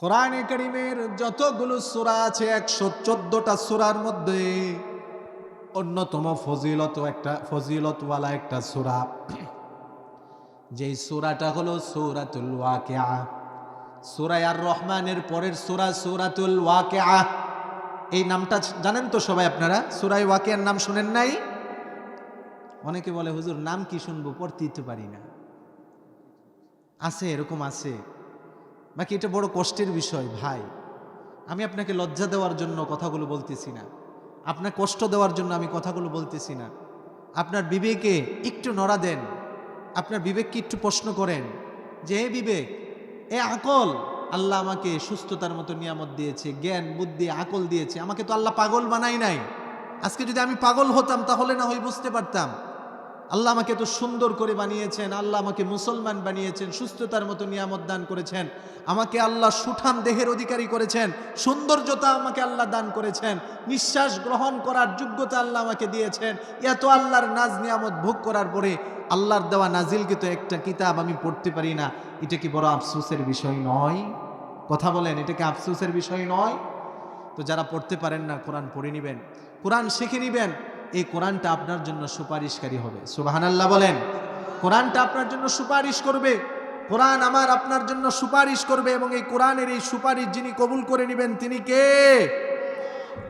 কোরআনে করিমের যতগুলো সূরা আছে, একশো চোদ্দটা সূরার মধ্যে অন্যতম ফজিলত একটা, ফজিলতওয়ালা একটা সূরা। যেই সূরাটা হলো সূরাতুল ওয়াকিআ সূরা আর রহমানের পরের সূরা সূরাতুল ওয়াকিআ এই নামটা জানেন তো সবাই আপনারা? সূরা ওয়াকিয়ার নাম শুনেন নাই? অনেকে বলে, হুজুর, নাম কি শুনব? পড়তেই তো পারি না। আছে, এরকম আছে। বাকি এটা বড় কষ্টের বিষয়? ভাই, আমি আপনাকে লজ্জা দেওয়ার জন্য কথাগুলো বলতেছি না। আপনার কষ্ট দেওয়ার জন্য আমি কথাগুলো বলতেছি না। আপনার বিবেকে একটু নড়া দেন। আপনার বিবেককে একটু প্রশ্ন করেন যে, হে বিবেক, এ আকল? আল্লাহ আমাকে সুস্থতার মতো নিয়ামত দিয়েছে, জ্ঞান, বুদ্ধি, আকল দিয়েছে। আমাকে তো আল্লাহ পাগল বানাই নাই। আজকে যদি আমি পাগল হতাম তাহলে না হয় বুঝতে পারতাম। আল্লাহ আমাকে তো সুন্দর করে বানিয়েছেন, আল্লাহ আমাকে মুসলমান বানিয়েছেন, সুস্থতার মতো নিয়ামত দান করেছেন, আমাকে আল্লাহ সুঠাম দেহের অধিকারী করেছেন, সৌন্দর্যতা আমাকে আল্লাহ দান করেছেন, নিঃশ্বাস গ্রহণ করার যোগ্যতা আল্লাহ আমাকে দিয়েছেন, এত আল্লাহর নাজ নিয়ামত ভোগ করার পরে আল্লাহর দেওয়া নাজিলকে তো একটা কিতাব আমি পড়তে পারি না। এটা কি বড় আফসোসের বিষয় নয়? কথা বলেন, এটা কি আফসোসের বিষয় নয়? তো যারা পড়তে পারেন না, কোরআন পড়ে নেবেন। কোরআন শিখে নেবেন এই কোরআনটা আপনার জন্য সুপারিশকারী হবে। সুবাহান আল্লাহ বলেন, কোরআনটা আপনার জন্য সুপারিশ করবে। কোরআন আমার আপনার জন্য সুপারিশ করবে এবং এই কোরআনের এই সুপারিশ যিনি কবুল করে নেবেন তিনি কে?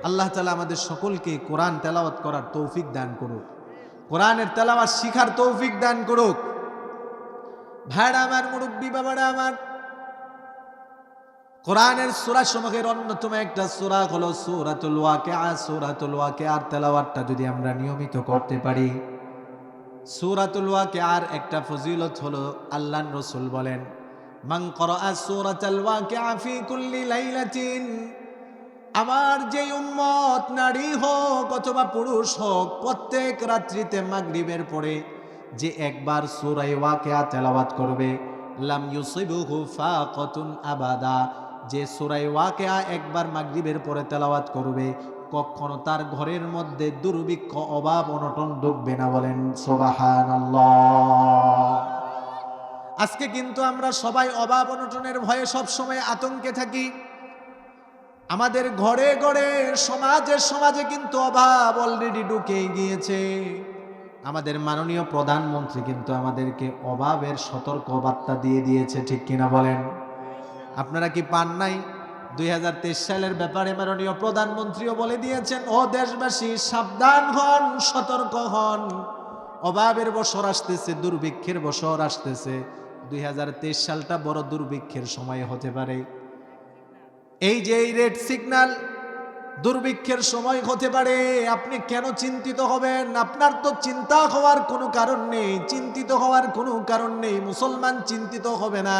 আল্লাহ তালা আমাদের সকলকে কোরআন তেলাওয়াত করার তৌফিক দান করুক। কোরআনের তেলাওয়াত শিখার তৌফিক দান করুক। ভাইরা আমার মুরব্বী বাবারা আমার কোরআনের সূরা সমূহের অন্যতম একটা সূরা হলো সূরাতুল ওয়াকিআ সূরাতুল ওয়াকিআর তেলাওয়াতটা যদি আমরা নিয়মিত করতে পারি। সূরাতুল ওয়াকিআর একটা ফজিলত হলো আল্লাহ রসুল বলেন, মান করাআ সূরাতাল ওয়াকিআ ফি কুল্লি লাইলাতিন আমার যে উম্মত নারী হোক অথবা পুরুষ হোক, প্রত্যেক রাত্রিতে মাগরিবের পরে যে একবার সূরা ওয়াকিআ তেলাওয়াত করবে, লাম ইউসিবুহু ফাকাতুন আবাদা যে সুরাই ওয়াকেয়া একবার মাগরিবের পরে তেলাওয়াত করবে, কখনো তার ঘরের মধ্যে দুর্ভিক্ষ, অভাব, অনটন ঢুকবে না বলেন আজকে কিন্তু আমরা সবাই অভাব, অনটনের ভয়ে সব সময় আতঙ্কে থাকি। আমাদের ঘরে ঘরে, সমাজে সমাজে কিন্তু অভাব অলরেডি ঢুকে গিয়েছে। আমাদের মাননীয় প্রধানমন্ত্রী কিন্তু আমাদেরকে অভাবের সতর্ক বার্তা দিয়ে দিয়েছে, ঠিক কিনা বলেন? আপনারা কি পান নাই? দুই হাজার তেইশ সালের ব্যাপারে মাননীয় প্রধানমন্ত্রীও বলে দিয়েছেন, ও দেশবাসী, সাবধান হন, সতর্ক হন। অভাবের বছর আসতেছে, দুর্ভিক্ষের বছর আসতেছে। দুই সালটা বড় দুর্ভিক্ষের সময় হতে পারে। এই যে এই রেড সিগন্যাল, দুর্ভিক্ষের সময় হতে পারে। আপনি কেন চিন্তিত হবেন? আপনার তো চিন্তা হওয়ার কোনো কারণ নেই। চিন্তিত হওয়ার কোনো কারণ নেই। মুসলমান চিন্তিত হবে না।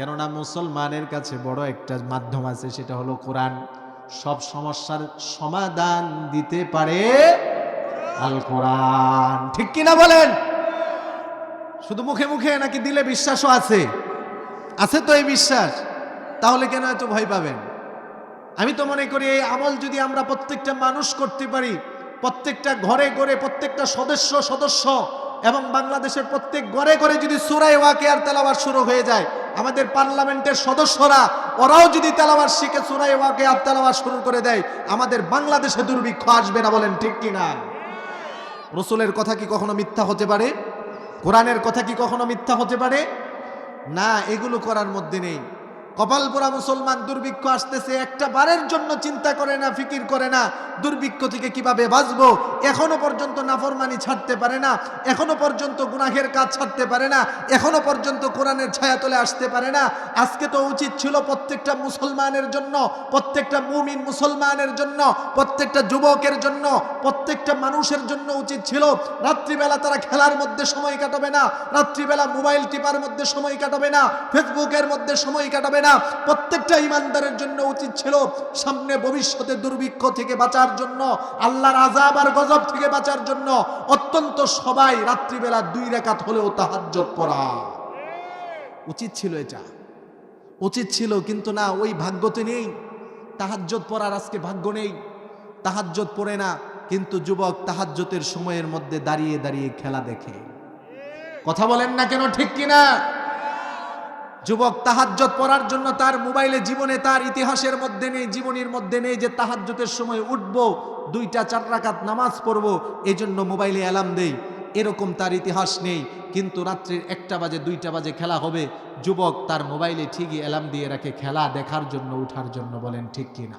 কেননা মুসলমানের কাছে বড় একটা মাধ্যম আছে, সেটা হলো কোরআন। সব সমস্যার সমাধান দিতে পারে আল কোরআন। ঠিক কিনা বলেন? শুধু মুখে মুখে নাকি দিলে বিশ্বাসও আছে? আছে তো এই বিশ্বাস। তাহলে কেন এত ভয় পাবেন? আমি তো মনে করি এই আমল যদি আমরা প্রত্যেকটা মানুষ করতে পারি, প্রত্যেকটা ঘরে ঘরে প্রত্যেকটা সদস্য সদস্য এবং বাংলাদেশের প্রত্যেক ঘরে ঘরে যদি সুরাই ওয়াকে আর তেলাবার শুরু হয়ে যায়, আমাদের পার্লামেন্টের সদস্যরা, ওরাও যদি তেলাবার শিখে সুরাই ওয়াকে আর তেলাবার শুরু করে দেয়, আমাদের বাংলাদেশে দুর্ভিক্ষ আসবে না বলেন ঠিক কিনা রসুলের কথা কি কখনো মিথ্যা হতে পারে? কোরআনের কথা কি কখনো মিথ্যা হতে পারে? না, এগুলো করার মধ্যে নেই। কপালপুরা মুসলমান দুর্ভিক্ষ আসতেছে, একটা বারের জন্য চিন্তা করে না, ফিকির করে না, দুর্ভিক্ষ থেকে কীভাবে বাঁচবো? এখনও পর্যন্ত নাফরমানি ছাড়তে পারে না, এখনও পর্যন্ত গুনাহের কাজ ছাড়তে পারে না, এখনও পর্যন্ত কোরআনের ছায়া তলে আসতে পারে না। আজকে তো উচিত ছিল প্রত্যেকটা মুসলমানের জন্য, প্রত্যেকটা মুমিন মুসলমানের জন্য, প্রত্যেকটা যুবকের জন্য, প্রত্যেকটা মানুষের জন্য উচিত ছিল। রাত্রিবেলা তারা খেলার মধ্যে সময় কাটাবে না, রাত্রিবেলা মোবাইল টিপার মধ্যে সময় কাটাবে না, ফেসবুকের মধ্যে সময় কাটাবে না। প্রত্যেকটা ইমানদারের জন্য উচিত ছিল সামনে ভবিষ্যতে দুর্ভিক্ষ থেকে বাঁচার জন্য, আল্লাহর আজাব আর গজব থেকে বাঁচার জন্য। অত্যন্ত সবাই রাত্রিবেলা দুই রেখাত হলেও তাহাজ্জত পড়া। উচিত ছিল এটা। উচিত ছিল কিন্তু না, ওই ভাগ্যতে নেই। তাহাজ্জত পড়ার আজকে ভাগ্য নেই। তাহাজ্জত পড়ে না, কিন্তু যুবক তাহাজ্জতের সময়ের মধ্যে দাঁড়িয়ে দাঁড়িয়ে খেলা দেখে। কথা বলেন না কেন ঠিক কিনা? যুবক তাহাজ্জত পড়ার জন্য তার মোবাইলে জীবনে তার ইতিহাসের মধ্যে নেই, জীবনীর মধ্যে নেই যে তাহাজ্জতের সময় উঠব, দুইটা চার রাকাত নামাজ পড়ব এই জন্য মোবাইলে অ্যালার্ম দেই। এরকম তার ইতিহাস নেই, কিন্তু রাত্রির একটা বাজে, দুইটা বাজে খেলা হবে। যুবক তার মোবাইলে ঠিকই অ্যালার্ম দিয়ে রাখে, খেলা দেখার জন্য, উঠার জন্য বলেন, ঠিক কিনা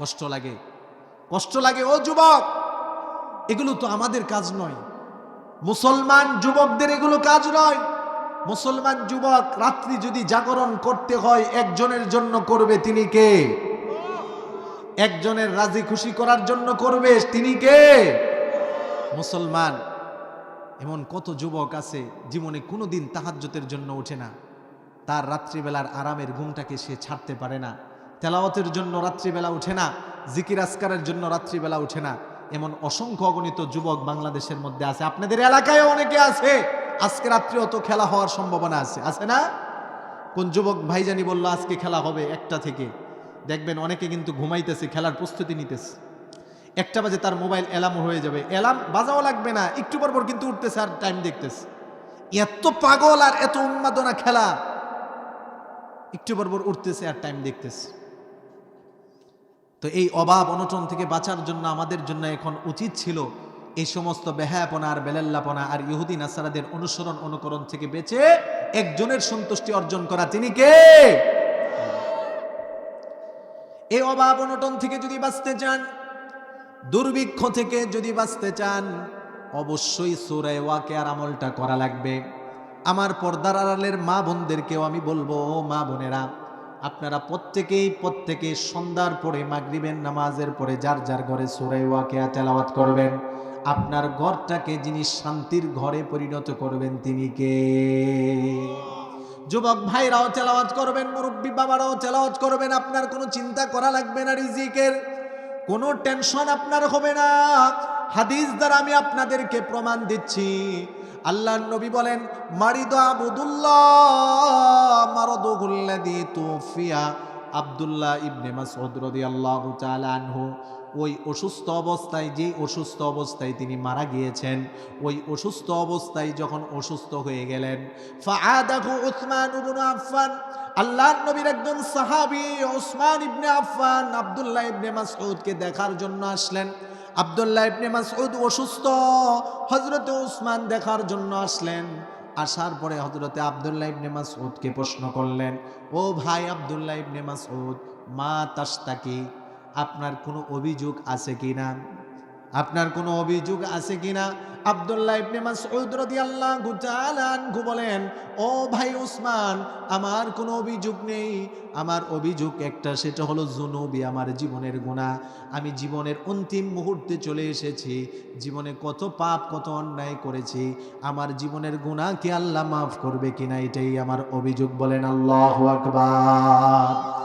কষ্ট লাগে। কষ্ট লাগে, ও যুবক! এগুলো তো আমাদের কাজ নয়। মুসলমান যুবকদের এগুলো কাজ নয়। মুসলমান যুবক, রাত্রি যদি জাগরণ করতে হয়, একজনের জন্য করবে তিনি কে? একজনের রাজি খুশি করার জন্য করবে তিনি কে? মুসলমান। এমন কত যুবক আছে, জীবনে কোনোদিন তাহাজ্জতের জন্য ওঠে না। তার রাত্রিবেলার আরামের ঘুমটাকে সে ছাড়তে পারে না। তেলাওয়াতের জন্য রাত্রিবেলা উঠে না, জিকির আসকারের জন্য রাত্রিবেলা উঠে না। এমন অসংখ্য অগণিত যুবক বাংলাদেশের মধ্যে আছে। আপনাদের এলাকায় অনেকে আছে। আজকে রাত্রি অত খেলা হওয়ার সম্ভাবনা আছে আছে না? কোন যুবক ভাইজানি বলল, আজকে খেলা হবে একটা থেকে। দেখবেন অনেকে কিন্তু ঘুমাইতেছে, খেলার প্রস্তুতি নিতেছে। একটা বাজে তার মোবাইল অ্যালার্ম হয়ে যাবে। অ্যালার্ম বাজাও লাগবে না, একটু পর পর কিন্তু উঠতেছে আর টাইম দেখতেছে। এত পাগল আর এত উন্মাদনা খেলা। একটু পর পর উঠতেছে আর টাইম দেখতেছে। তো এই অভাব অনটন থেকে বাঁচার জন্য, আমাদের জন্য এখন উচিত ছিল এই সমস্ত বেহায়াপনা আর বেলাল্লাপনা আর ইহুদিন আসারাদের অনুসরণ, অনুকরণ থেকে বেঁচে একজনের সন্তুষ্টি অর্জন করা তিনি কে? এই অভাব অনটন থেকে যদি বাঁচতে চান, দুর্ভিক্ষ থেকে যদি বাঁচতে চান, অবশ্যই সুরায় ওয়াকে আর আমলটা করা লাগবে। আমার পর্দার আড়ালের মা বোনদেরকেও আমি বলব মা বোনেরা, আপনারা প্রত্যেকেই প্রত্যেকে সন্ধ্যার পরে, মাগরিবের নামাজের পরে যার যার ঘরে সুরায় ওয়াকে তেলাওয়াত করবেন আপনার ঘরটাকে যিনি শান্তির ঘরে পরিণত করবেন, তিনি কে? যুবক ভাইরাও তেলাওয়াত করবেন, মুরব্বী বাবারাও তেলাওয়াত করবেন, আপনার কোনো চিন্তা করা লাগবে না রিজিকের। কোনো টেনশন আপনার হবে না। হাদিস দ্বারা আমি আপনাদেরকে প্রমাণ দিচ্ছি। আল্লাহ নবী বলেন, মারিদ আবুদুল্লাহ মারদুল্লাদি ইবনে মাসউদ রাদিয়াল্লাহু তাআলা আনহু। ওই অসুস্থ অবস্থায় যে অসুস্থ অবস্থায় তিনি মারা গিয়েছেন, ওই অসুস্থ অবস্থায় যখন অসুস্থ হয়ে গেলেন উসমান আফফান, আল্লাহর নবীর একজন সাহাবী ওসমান ইবনে আফফান আব্দুল্লাহ ইবনে মাসউদকে দেখার জন্য আসলেন। আব্দুল্লাহ ইবনে মাসউদ অসুস্থ, হযরতে ওসমান দেখার জন্য আসলেন। আসার পরে হযরতে আব্দুল্লাহ ইবনে মাসউদকে প্রশ্ন করলেন, ও ভাই আব্দুল্লাহ ইবনে মাসউদ, মা তাস্তাকি আপনার কোনো অভিযোগ আছে কিনা আপনার কোনো অভিযোগ আছে কিনা আব্দুল্লাহ ইবনে মাসউদ রাদিয়াল্লাহু তাআলা আনহু বলেন, ও ভাই ওসমান আমার কোনো অভিযোগ নেই। আমার অভিযোগ একটা, সেটা হলো জুনুবি আমার জীবনের গুনাহ। আমি জীবনের অন্তিম মুহূর্তে চলে এসেছি। জীবনে কত পাপ, কত অন্যায় করেছি। আমার জীবনের গুনাহ কি আল্লাহ মাফ করবে কিনা এটাই আমার অভিযোগ বলেন আল্লাহু আকবার।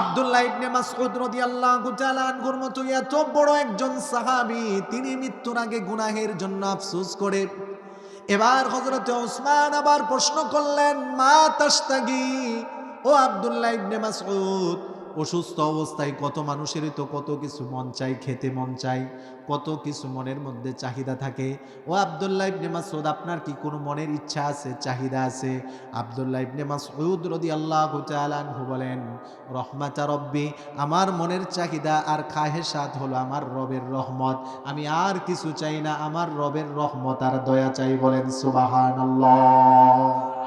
আব্দুল্লাহ ইবনে মাসউদ রাদিয়াল্লাহু তাআলা আনহুর মতো এত বড় একজন সাহাবী, তিনি মৃত্যুর আগে গুনাহের জন্য আফসোস করে। এবার হযরত ওসমান আবার প্রশ্ন করলেন, মা তাশতাগি? ও আব্দুল্লাহ ইবনে মাসউদ অসুস্থ অবস্থায় কত মানুষেরই তো কত কিছু মন চাই খেতে মন চাই কত কিছু মনের মধ্যে চাহিদা থাকে। ও আবদুল্লাহ ইবনে মাসউদ, আপনার কি কোনো মনের ইচ্ছা আছে, চাহিদা আছে? আবদুল্লাহ ইবনে মাসউদ রাদিয়াল্লাহু তাআলা আনহু বলেন, রহমাতা রব্বি, আমার মনের চাহিদা আর খাহেসাত হলো আমার রবের রহমত। আমি আর কিছু চাই না, আমার রবের রহমত আর দয়া চাই বলেন সুবহানাল্লাহ।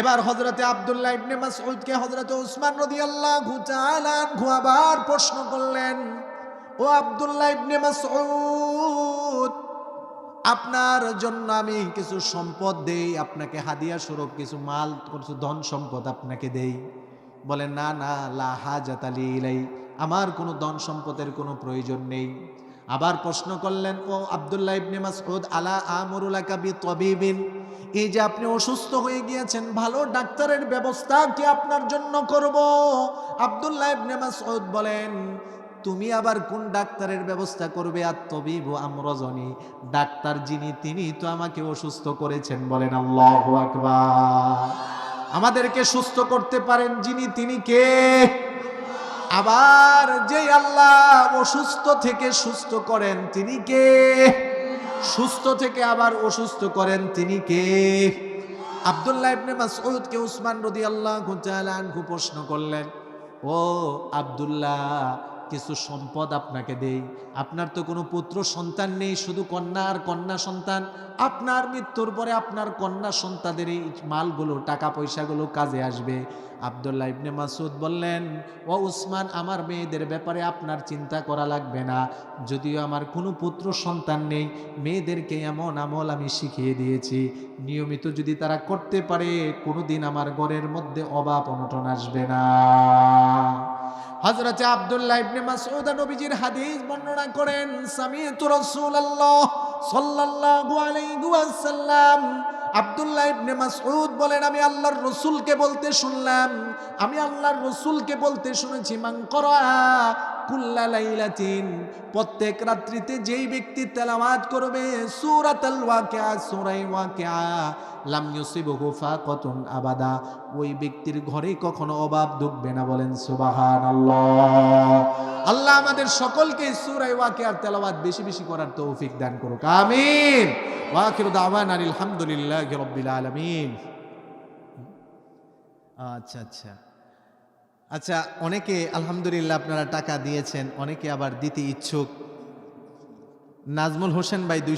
এবার হজরতে আব্দুল্লাহ ইবনে মাসউদকে হজরতে উসমান রাদিয়াল্লাহু তাআলা আনহু আবার প্রশ্ন করলেন, ও আব্দুল্লাহ ইবনে মাসউদ, আপনার জন্য আমি কিছু সম্পদ দেই, আপনাকে হাদিয়া স্বরূপ কিছু মাল, কিছু ধন সম্পদ আপনাকে দেই? বলেন, না না, লা হাজাত আলী ইলাই, আমার কোনো ধন সম্পদের কোনো প্রয়োজন নেই। আবার প্রশ্ন করলেন, ও আব্দুল্লাহ ইবনে মাসউদ, আলা আমরুলাকা বি তবিবিন? এই যে আপনি অসুস্থ হয়ে গিয়েছেন, ভালো ডাক্তারের ব্যবস্থা কি আপনার জন্য করব। আব্দুল্লাহ বলেন, তুমি আবার কোন ডাক্তারের ব্যবস্থা করবে? আর তবিব আমরজনী। ডাক্তার যিনি, তিনি তো আমাকে অসুস্থ করেছেন বলেন, আল্লাহু আকবার। আমাদেরকে সুস্থ করতে পারেন যিনি, তিনি কে? আবার যে আল্লাহ অসুস্থ থেকে সুস্থ করেন, তিনি কে? সুস্থ থেকে আবার অসুস্থ করেন তিনি কে? আব্দুল্লাহ ইবনে মাসউদকে উসমান তাআলা আনহু প্রশ্ন করলেন, ও আব্দুল্লাহ কিছু সম্পদ আপনাকে দেই। আপনার তো কোনো পুত্র সন্তান নেই, শুধু কন্যা আর কন্যা সন্তান। আপনার মৃত্যুর পরে আপনার কন্যা সন্তানের এই মালগুলো টাকা পয়সাগুলো কাজে আসবে। আবদুল্লাহ ইবনে মাসুদ বললেন, ও উসমান, আমার মেয়েদের ব্যাপারে আপনার চিন্তা করা লাগবে না। যদিও আমার কোনো পুত্র সন্তান নেই, মেয়েদেরকে এমন আমল আমি শিখিয়ে দিয়েছি। নিয়মিত যদি তারা করতে পারে, কোনোদিন আমার ঘরের মধ্যে অভাব অনটন আসবে না। হযরতে আব্দুল্লাহ ইবনে মাসউদ নবীজির হাদিস বর্ণনা করেন, সামিতু রাসূলুল্লাহ সাল্লাল্লাহু আলাইহি ওয়াসাল্লাম। আব্দুল্লাহ ইবনে মাসউদ বলেন, আমি আল্লাহর রসুলকে বলতে শুনলাম। আমি আল্লাহর রসুলকে বলতে শুনেছি। করা প্রত্যেক রাত্রিতে যেই ব্যক্তি করবে ঘরে কখনো অভাব ঢুকবে না, বলেন আল্লাহ আমাদের সকলকে সূরা ওয়াকিয়ার তেলাওয়াত বেশি বেশি করার তৌফিক দান করুক। আমিন। আচ্ছা আচ্ছা। আচ্ছা অনেকে আলহামদুলিল্লাহ আপনারা টাকা দিয়েছেন অনেকে আবার দিতে ইচ্ছুক। নাজমুল হোসেন ভাই দুইশো